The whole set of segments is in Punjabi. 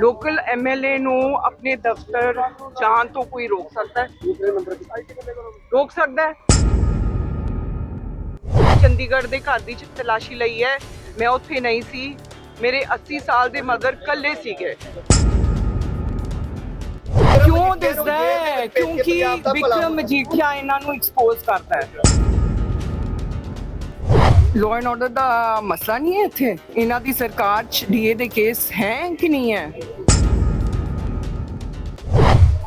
ਲੋਕਲ ਐਮਐਲਏ ਨੂੰ ਆਪਣੇ ਦਫ਼ਤਰ ਜਾਣ ਤੋਂ ਕੋਈ ਰੋਕ ਸਕਦਾ ਹੈ? ਰੋਕ ਸਕਦਾ ਹੈ? ਚੰਡੀਗੜ੍ਹ ਦੇ ਘਰ ਦੀ ਤਲਾਸ਼ੀ ਲਈ ਹੈ। ਮੈਂ ਉੱਥੇ ਨਹੀਂ ਸੀ। ਮੇਰੇ 80 ਸਾਲ ਦੇ ਮਦਰ ਕੱਲੇ ਸੀਗੇ। ਕਿਉਂ ਦਿਸਦਾ ਹੈ? ਕਿਉਂਕਿ ਵਿਕਰਮ ਮਜੀਠੀਆ ਇਹਨਾਂ ਨੂੰ ਐਕਸਪੋਜ਼ ਕਰਦਾ ਹੈ। ਲਾਅ ਐਂਡ ਆਰਡਰ ਦਾ ਮਸਲਾ ਨਹੀਂ ਹੈ ਇੱਥੇ? ਇਹਨਾਂ ਦੀ ਸਰਕਾਰ ਚ ਡੀਏ ਦੇ ਕੇਸ ਹੈ ਕਿ ਨਹੀਂ ਹੈ?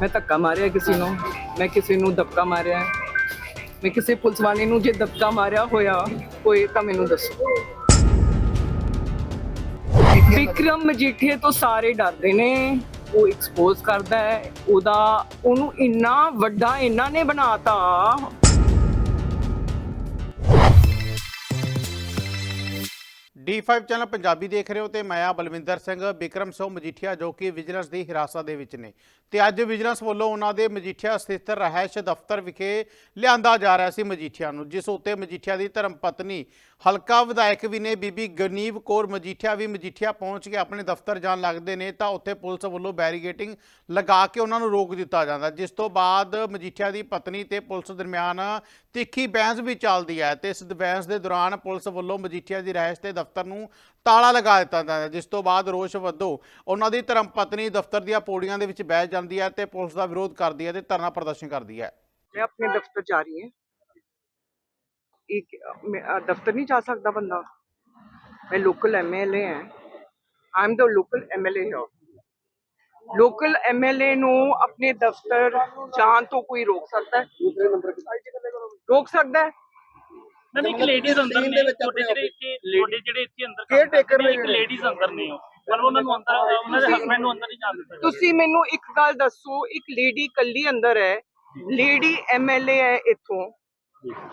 ਮੈਂ ਧੱਕਾ ਮਾਰਿਆ ਕਿਸੇ ਨੂੰ। ਮੈਂ ਕਿਸੇ ਨੂੰ ਧੱਕਾ ਮਾਰਿਆ। ਮੈਂ ਕਿਸੇ ਪੁਲਿਸ ਵਾਲੇ ਨੂੰ ਜੇ ਧੱਕਾ ਮਾਰਿਆ ਹੋਇਆ ਕੋਈ, ਤਾਂ ਮੈਨੂੰ ਦੱਸੋ। ਵਿਕਰਮ ਮਜੀਠੀਏ ਤੋਂ ਸਾਰੇ ਡਰਦੇ ਨੇ। ਉਹ ਐਕਸਪੋਜ਼ ਕਰਦਾ ਹੈ। ਉਹਦਾ, ਉਹਨੂੰ ਇੰਨਾ ਵੱਡਾ ਇਹਨਾਂ ਨੇ ਬਣਾਤਾ। D5 ਚੈਨਲ ਪੰਜਾਬੀ ਦੇਖ ਰਹੇ ਹੋ ਤੇ ਮੈਂ ਆ ਬਲਵਿੰਦਰ ਸਿੰਘ, ਬਿਕਰਮ ਸੋ ਮਜੀਠੀਆ ਜੋ ਕਿ ਵਿਜੀਲੈਂਸ ਦੀ ਹਿਰਾਸਤ ਦੇ ਵਿੱਚ ਨੇ। ਤੇ ਅੱਜ ਵਿਜੀਲੈਂਸ ਵੱਲੋਂ ਉਹਨਾਂ ਦੇ ਮਜੀਠੀਆ ਸਥਿਤ ਰਹਿائش ਦਫ਼ਤਰ ਵਿਖੇ ਲਿਆਂਦਾ ਜਾ ਰਿਹਾ ਸੀ ਮਜੀਠੀਆ ਨੂੰ, ਜਿਸ ਉੱਤੇ ਮਜੀਠੀਆ ਦੀ ਧਰਮ ਪਤਨੀ ਹਲਕਾ ਵਿਧਾਇਕ ਵੀ ਨੇ, ਬੀਬੀ ਗਨੀਵ ਕੌਰ ਮਜੀਠੀਆ ਵੀ ਮਜੀਠੀਆ ਪਹੁੰਚ ਕੇ ਆਪਣੇ ਦਫ਼ਤਰ ਜਾਣ ਲੱਗਦੇ ਨੇ, ਤਾਂ ਉੱਥੇ ਪੁਲਿਸ ਵੱਲੋਂ ਬੈਰੀਗੇਟਿੰਗ ਲਗਾ ਕੇ ਉਹਨਾਂ ਨੂੰ ਰੋਕ ਦਿੱਤਾ ਜਾਂਦਾ। ਜਿਸ ਤੋਂ ਬਾਅਦ ਮਜੀਠੀਆ ਦੀ ਪਤਨੀ ਤੇ ਪੁਲਿਸ ਦਰਮਿਆਨ ਤਿੱਖੀ ਬਹਿਸ ਵੀ ਚੱਲਦੀ ਹੈ ਤੇ ਇਸ ਬਹਿਸ ਦੇ ਦੌਰਾਨ ਪੁਲਿਸ ਵੱਲੋਂ ਮਜੀਠੀਆ ਦੀ ਰਹਿਸ਼ ਤੇ ਦਫ਼ਤਰ ਨੂੰ ਤਾਲਾ ਲਗਾ ਦਿੱਤਾ ਜਾਂਦਾ ਹੈ ਜਿਸ ਤੋਂ ਬਾਅਦ ਰੋਸ਼ ਵੱਧੋ। ਉਹਨਾਂ ਦੀ ਧਰਮ ਪਤਨੀ ਦਫ਼ਤਰ ਦੀਆਂ ਪੌੜੀਆਂ ਦੇ ਵਿੱਚ ਬਹਿ ਜਾਂਦੀ ਹੈ ਤੇ ਪੁਲਿਸ ਦਾ ਵਿਰੋਧ ਕਰਦੀ ਹੈ ਤੇ ਧਰਨਾ ਪ੍ਰਦਰਸ਼ਨ ਕਰਦੀ ਹੈ। मैं अपने दफ्तर जा रही है एक मैं आ, दफ्तर नहीं जा सकता बंदा मैं लोकल एमएलए हैं I am the local MLA ਨੂੰ ਆਪਣੇ ਦਫ਼ਤਰ ਜਾਣ ਤੋਂ ਕੋਈ ਰੋਕ ਸਕਦਾ ਹੈ? ਰੋਕ ਸਕਦਾ ਹੈ? ਨਹੀਂ, ਇੱਕ ਲੇਡੀਜ਼ ਅੰਦਰ ਨੇ ਤੁਹਾਡੇ ਜਿਹੜੇ ਇੱਥੇ ਤੁਹਾਡੇ ਜਿਹੜੇ ਇੱਥੇ ਅੰਦਰ ਕੇਅਰ ਟੇਕਰ ਨੇ ਇੱਕ ਲੇਡੀਜ਼ ਅੰਦਰ ਨੇ ਉਹ। ਪਰ ਉਹਨਾਂ ਨੂੰ ਅੰਦਰ ਉਹਨਾਂ ਦੇ ਹਸਬੰਡ ਨੂੰ ਅੰਦਰ ਨਹੀਂ ਜਾਣ ਦਿੱਤਾ ਤੁਸੀਂ ਮੈਨੂੰ ਇੱਕ ਗੱਲ ਦੱਸੋ ਇੱਕ ਲੇਡੀ ਕੱਲੀ ਅੰਦਰ ਹੈ ਲੇਡੀ ਐਮਐਲਏ ਹੈ ਇੱਥੋਂ।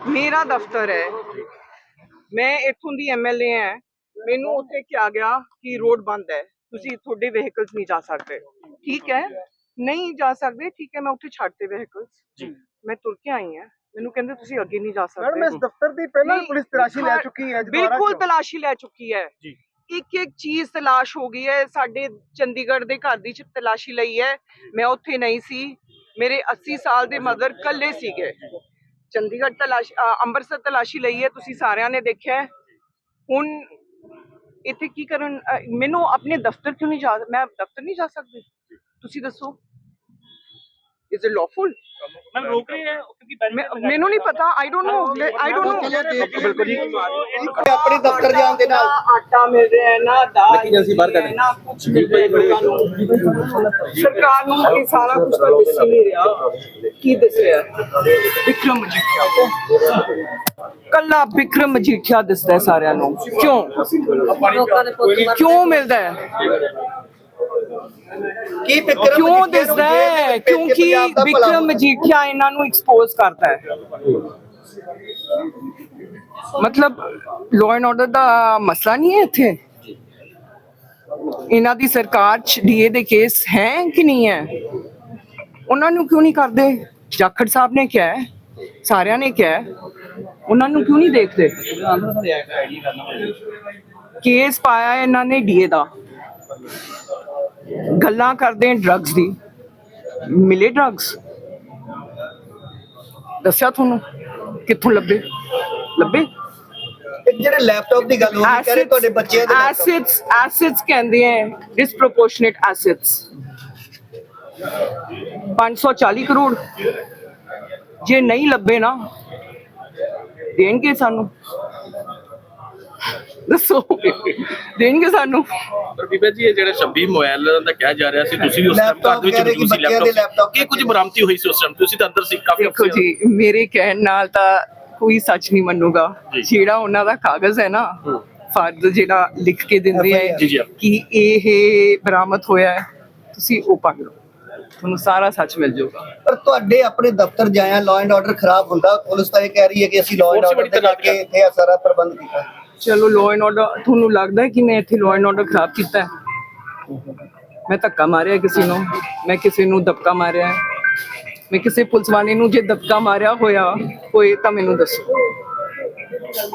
ਮੇਰਾ ਦਫ਼ਤਰ ਹੈ। ਮੈਂ ਇੱਥੋਂ ਦੀ ਐਮਐਲਏ ਹਾਂ। ਮੈਨੂੰ ਉੱਥੇ ਕਿਹਾ ਗਿਆ ਕਿ ਰੋਡ ਬੰਦ ਹੈ। ਤੁਸੀਂ ਤੁਹਾਡੇ ਵਹੀਕਲਸ ਨਹੀਂ ਜਾ ਸਕਦੇ। ਠੀਕ ਹੈ। ਨਹੀਂ ਜਾ ਸਕਦੇ ਠੀਕ ਹੈ ਮੈਂ ਉੱਥੇ ਛੱਡਤੇ ਵਹੀਕਲਸ ਜੀ। ਮੈਂ ਤੁਰ ਕੇ ਆਈ ਹਾਂ। ਮੈਨੂੰ ਕਹਿੰਦੇ ਤੁਸੀਂ ਅੱਗੇ ਨਹੀਂ ਜਾ ਸਕਦੇ। ਮੈਡਮ ਇਸ ਦਫ਼ਤਰ ਦੀ ਪਹਿਲਾਂ ਨਹੀਂ, ਪੁਲਿਸ ਤਲਾਸ਼ੀ ਲੈ ਹਾਂ, ਚੁੱਕੀ ਹੈ ਬਿਲਕੁਲ? ਤਲਾਸ਼ੀ ਲੈ ਚੁੱਕੀ ਹੈ। ਜੀ। ਇੱਕ ਇੱਕ ਚੀਜ਼ ਤਲਾਸ਼ ਹੋ ਗਈ ਹੈ। ਸਾਡੇ ਚੰਡੀਗੜ੍ਹ ਦੇ ਘਰ ਦੀ ਚ ਤਲਾਸ਼ੀ ਲਈ ਹੈ। ਮੈਂ ਉੱਥੇ ਨਹੀਂ ਸੀ। ਮੇਰੇ 80 ਸਾਲ ਦੇ ਮਦਰ ਕੱਲੇ ਸੀਗੇ। ਚੰਡੀਗੜ੍ਹ ਤਲਾਸ਼ ਅੰਮ੍ਰਿਤਸਰ ਤਲਾਸ਼ੀ ਲਈ ਹੈ। ਤੁਸੀਂ ਸਾਰਿਆਂ ਨੇ ਦੇਖਿਆ ਹੈ। ਹੁਣ ਇੱਥੇ ਕੀ ਕਰਨ ਅ, ਮੈਨੂੰ ਆਪਣੇ ਦਫ਼ਤਰ ਕਿਉਂ ਨਹੀਂ ਜਾ ਮੈਂ ਦਫ਼ਤਰ ਨਹੀਂ ਜਾ ਸਕਦੀ? ਤੁਸੀਂ ਦੱਸੋ। ਇਜ਼ ਇਟ ਲਾਫੁਲ ਮੈਂ ਰੋਕ ਰਹੀ ਹੈ ਕਿਉਂਕਿ barricade ਮੈਨੂੰ ਨਹੀਂ ਪਤਾ I don't know I don't know ਬਿਲਕੁਲ ਜੀ। ਆਪਣੇ ਦਫ਼ਤਰ ਜਾਣ ਦੇ ਨਾਲ। ਆਟਾ ਮਿਲ ਰਿਹਾ ਹੈ ਨਾ ਦਾਲ ਮਿਲ ਰਹੀ ਹੈ, ਨਾ ਕੁਝ ਨੂੰ। ਸਰਕਾਰ ਨੂੰ ਇਹ ਸਾਰਾ ਕੁਝ ਤਾਂ ਦਿਸ ਨਹੀਂ ਰਿਹਾ। ਕੀ ਦਿਸ ਰਿਹਾ? ਵਿਕਰਮ ਮਜੀਠੀਆ ਕੱਲਾ ਵਿਕਰਮ ਮਜੀਠੀਆ ਦਿਸਦਾ ਸਾਰਿਆਂ ਨੂੰ। ਕਿਉਂ? ਕਿਉਂ ਮਿਲਦਾ ਹੈ? ਕੀ ਵਿਕਰਮ ਕਿਉਂ ਦਿਸਦਾ ਹੈ? ਕਿਉਂਕਿ ਵਿਕਰਮ ਮਜੀਠੀਆ ਇਹਨਾਂ ਨੂੰ ਐਕਸਪੋਜ਼ ਕਰਦਾ ਹੈ। ਮਤਲਬ ਲਾਅ ਐਂਡ ਆਰਡਰ ਦਾ ਮਸਲਾ ਨਹੀਂ ਹੈ ਇੱਥੇ? ਇਹਨਾਂ ਦੀ ਸਰਕਾਰ ਚ ਡੀਏ ਦੇ ਕੇਸ ਹੈ ਕਿ ਨਹੀਂ ਹੈ? ਉਹਨਾਂ ਨੂੰ ਕਿਉਂ ਨਹੀਂ ਕਰਦੇ? ਜਾਖੜ ਸਾਹਿਬ ਨੇ ਕਿਹਾ ਹੈ ਸਾਰਿਆਂ ਨੇ ਕਿਹਾ ਹੈ। ਉਹਨਾਂ ਨੂੰ ਕਿਉਂ ਨਹੀਂ ਦੇਖਦੇ? ਕੇਸ ਪਾਇਆ ਇਹਨਾਂ ਨੇ ਡੀਏ ਦਾ। ਗੱਲਾਂ ਕਰਦੇ ਆ ਡਰੱਗਸ ਦੀ। ਮਿਲੇ ਡਰੱਗਸ ਦੱਸਿਆ ਤੁਹਾਨੂੰ? ਕਿੱਥੋਂ ਲੱਭੇ? ਲੱਭੇ? ਜਿਹੜੇ ਲੈਪਟਾਪ ਦੀ ਗੱਲ ਹੋ ਰਹੀ ਕਹ ਰਹੇ ਤੁਹਾਡੇ ਬੱਚਿਆਂ ਦੇ। ਐਸਿਡਸ ਐਸਿਡਸ ਕਹਿੰਦੇ ਆ ਡਿਸਪ੍ਰੋਪੋਰਸ਼ਨੇਟ ਐਸਿਡਸ 540 ਕਰੋੜ। ਜੇ ਨਹੀਂ ਲੱਭੇ ਨਾ ਦੇਣਗੇ ਸਾਨੂੰ। ਦੱਸੋ। ਦੇਣਗੇ ਸਾਨੂੰ। ਪਰ ਬੀਬਾ ਜੀ ਇਹ ਜਿਹੜੇ 26 ਮੋਬਾਈਲ ਦਾ ਕਿਹਾ ਜਾ ਰਿਹਾ ਸੀ ਤੁਸੀਂ ਵੀ ਉਸ ਟਾਈਮ ਘਰ ਵਿੱਚ ਮੌਜੂਦ ਸੀ ਲੈਪਟਾਪ ਕੀ ਕੁਝ ਬਰਾਮਦੀ ਹੋਈ ਸੀ ਉਸ ਟਾਈਮ ਤੁਸੀਂ ਤਾਂ ਅੰਦਰ ਸੀ ਕਾਫੀ ਦੇਖੋ ਅਫਸਰ। ਜੀ ਮੇਰੇ ਕਹਿਣ ਨਾਲ ਤਾਂ ਕੋਈ ਸੱਚ ਨਹੀਂ ਮੰਨੂਗਾ। ਜਿਹੜਾ ਉਹਨਾਂ ਦਾ ਕਾਗਜ਼ ਹੈ ਨਾ ਫਰਦ ਜਿਹੜਾ ਲਿਖ ਕੇ ਦਿੰਦੇ ਆ ਜੀ, ਜੀ। ਕਿ ਇਹ ਬਰਾਮਦ ਹੋਇਆ ਹੈ ਤੁਸੀਂ ਉਹ ਪੜ੍ਹ ਲਓ। ਤੁਹਾਨੂੰ ਸਾਰਾ ਸੱਚ ਮਿਲ ਜਾਊਗਾ। ਪਰ ਤੁਹਾਡੇ ਆਪਣੇ ਦਫ਼ਤਰ ਜਾਇਆ ਲਾਅ ਐਂਡ ਆਰਡਰ ਖਰਾਬ ਹੁੰਦਾ ਪੁਲਿਸ ਤਾਂ ਇਹ ਕਹਿ ਰਹੀ ਹੈ ਕਿ ਅਸੀਂ ਲਾਅ ਐਂਡ ਆਰਡਰ ਦੇ ਕਰਕੇ ਇੱਥੇ ਇਹ ਸਾਰਾ ਪ੍ਰਬੰਧ ਕੀਤਾ। ਚਲੋ ਲਾਅ ਐਂਡ ਆਰਡਰ ਤੁਹਾਨੂੰ ਲੱਗਦਾ ਹੈ ਕਿ ਮੈਂ ਇੱਥੇ ਲਾਅ ਐਂਡ ਆਰਡਰ ਖਰਾਬ ਕੀਤਾ ਹੈ? ਮੈਂ ਧੱਕਾ ਮਾਰਿਆ ਕਿਸੇ ਨੂੰ ਮੈਂ ਕਿਸੇ ਨੂੰ ਧੱਕਾ ਮਾਰਿਆ ਹੈ। ਮੈਂ ਕਿਸੇ ਪੁਲਿਸ ਵਾਲੇ ਨੂੰ ਜੇ ਧੱਕਾ ਮਾਰਿਆ ਹੋਇਆ ਹੋਏ ਤਾਂ ਮੈਨੂੰ ਦੱਸੋ।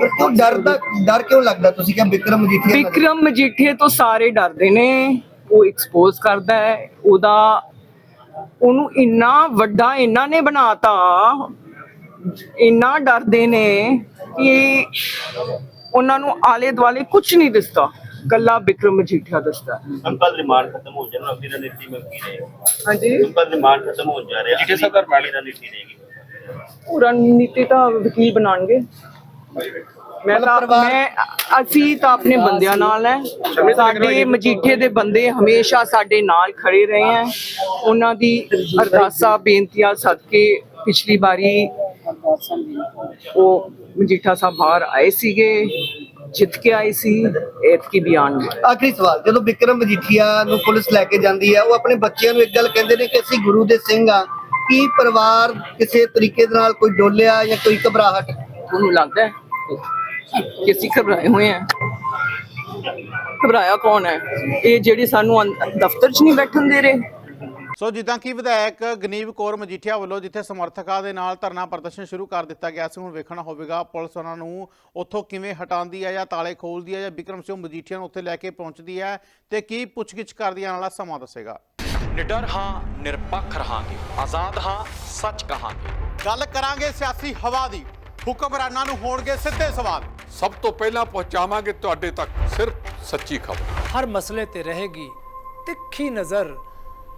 ਕਿਉਂ ਡਰ ਦਾ ਡਰ ਕਿਉਂ ਲੱਗਦਾ? ਤੁਸੀਂ ਕਿਹਾ ਵਿਕਰਮ ਮਜੀਠੀਆ ਵਿਕਰਮ ਮਜੀਠੀਏ ਤੋਂ ਸਾਰੇ ਡਰਦੇ ਨੇ ਉਹ ਐਕਸਪੋਜ਼ ਕਰਦਾ ਹੈ ਉਹਦਾ ਉਹਨੂੰ ਇੰਨਾ ਵੱਡਾ ਇਹਨਾਂ ਨੇ ਬਣਾਤਾ ਇੰਨਾ ਡਰਦੇ ਨੇ ਕਿ ਉਹਨਾਂ ਨੂੰ ਆਲੇ ਦੁਆਲੇ ਕੁਝ ਨਹੀਂ ਦਿਸਦਾ। ਕੱਲਾ ਵਿਕਰਮ ਮਜੀਠੀਆ ਦਿਸਦਾ। ਅੰਕਲ ਰਿਮਾਂਡ ਖਤਮ ਹੋ ਜਾਣਾ ਅਗਲੀ ਰਣਨੀਤੀ ਮੈਂ ਕੀ ਰਹੇਗੀ ਹਾਂਜੀ? ਅੰਕਲ ਰਿਮਾਂਡ ਖਤਮ ਹੋ ਜਾ ਰਿਹਾ। ਠੀਕ ਹੈ ਸਰ, ਸਰ, ਅਗਲੀ ਰਣਨੀਤੀ ਰਹੇਗੀ। ਉਹ ਰਣਨੀਤੀ ਤਾਂ ਵਕੀਲ ਬਣਾਉਣਗੇ। ਮੈਂ ਤਾਂ ਮੈਂ ਅਸੀਂ ਤਾਂ ਆਪਣੇ ਬੰਦਿਆਂ ਨਾਲ ਹੈ। ਸਾਡੇ ਮਜੀਠੇ ਦੇ ਬੰਦੇ ਹਮੇਸ਼ਾ ਸਾਡੇ ਨਾਲ ਖੜੇ ਰਹੇ ਹੈ। ਉਹਨਾਂ ਦੀ ਅਰਦਾਸਾਂ ਬੇਨਤੀਆਂ ਸਦਕੇ ਪਿਛਲੀ ਵਾਰੀ ਉਹ ਮਜੀਠਾ ਸਾਹਿਬ ਬਾਹਰ ਆਏ ਸੀਗੇ ਜਿੱਤ ਕੇ ਆਏ ਸੀ ਐਤਕੀ ਆਉਣਗੇ ਆਖਰੀ ਸਵਾਲ ਜਦੋਂ ਵਿਕਰਮ ਮਜੀਠੀਆ ਨੂੰ ਪੁਲਿਸ ਲੈ ਕੇ ਜਾਂਦੀ ਹੈ ਉਹ ਆਪਣੇ ਬੱਚਿਆਂ ਨੂੰ ਇੱਕ ਗੱਲ ਕਹਿੰਦੇ ਨੇ ਕਿ ਅਸੀਂ ਗੁਰੂ ਦੇ ਸਿੰਘ ਆ ਕੀ ਪਰਿਵਾਰ ਕਿਸੇ ਤਰੀਕੇ ਦੇ ਨਾਲ ਕੋਈ ਡੋਲਿਆ ਜਾਂ ਕੋਈ ਘਬਰਾਹਟ? ਤੁਹਾਨੂੰ ਲੱਗਦਾ ਹੈ ਕਿ ਅਸੀਂ ਘਬਰਾਏ ਹੋਏ ਹਾਂ? ਘਬਰਾਇਆ ਕੌਣ ਹੈ? ਇਹ ਜਿਹੜੀ ਸਾਨੂੰ ਦਫ਼ਤਰ 'ਚ ਨਹੀਂ ਬੈਠਣ ਦੇ ਰਹੇ? ਸੋ ਜਿੱਦਾਂ ਕਿ ਵਿਧਾਇਕ ਗਨੀਵ ਕੌਰ ਮਜੀਠੀਆ ਵੱਲੋਂ ਜਿੱਥੇ ਸਮਰਥਕਾਂ ਦੇ ਨਾਲ ਧਰਨਾ ਪ੍ਰਦਰਸ਼ਨ ਸ਼ੁਰੂ ਕਰ ਦਿੱਤਾ ਗਿਆ ਸੀ ਹੁਣ ਵੇਖਣਾ ਹੋਵੇਗਾ ਪੁਲਿਸ ਉਹਨਾਂ ਨੂੰ ਉੱਥੋਂ ਕਿਵੇਂ ਹਟਾਉਂਦੀ ਹੈ ਜਾਂ ਤਾਲੇ ਖੋਲਦੀ ਹੈ ਜਾਂ ਬਿਕਰਮ ਸਿੰਘ ਮਜੀਠੀਆ ਨੂੰ ਉੱਥੇ ਲੈ ਕੇ ਪਹੁੰਚਦੀ ਹੈ ਤੇ ਕੀ ਪੁੱਛਗਿੱਛ ਕਰਦੀ ਆਉਣ ਵਾਲਾ ਸਮਾਂ ਦੱਸੇਗਾ। ਨਿਡਰ ਹਾਂ ਨਿਰਪੱਖ ਰਹਾਂਗੇ ਆਜ਼ਾਦ ਹਾਂ ਸੱਚ ਕਹਾਂਗੇ। ਗੱਲ ਕਰਾਂਗੇ ਸਿਆਸੀ ਹਵਾ ਦੀ ਹੁਕਮਰਾਨਾਂ ਨੂੰ ਹੋਣਗੇ ਸਿੱਧੇ ਸਵਾਲ। ਸਭ ਤੋਂ ਪਹਿਲਾਂ ਪਹੁੰਚਾਵਾਂਗੇ ਤੁਹਾਡੇ ਤੱਕ ਸਿਰਫ ਸੱਚੀ ਖਬਰ। ਹਰ ਮਸਲੇ ਤੇ ਰਹੇਗੀ ਤਿੱਖੀ ਨਜ਼ਰ।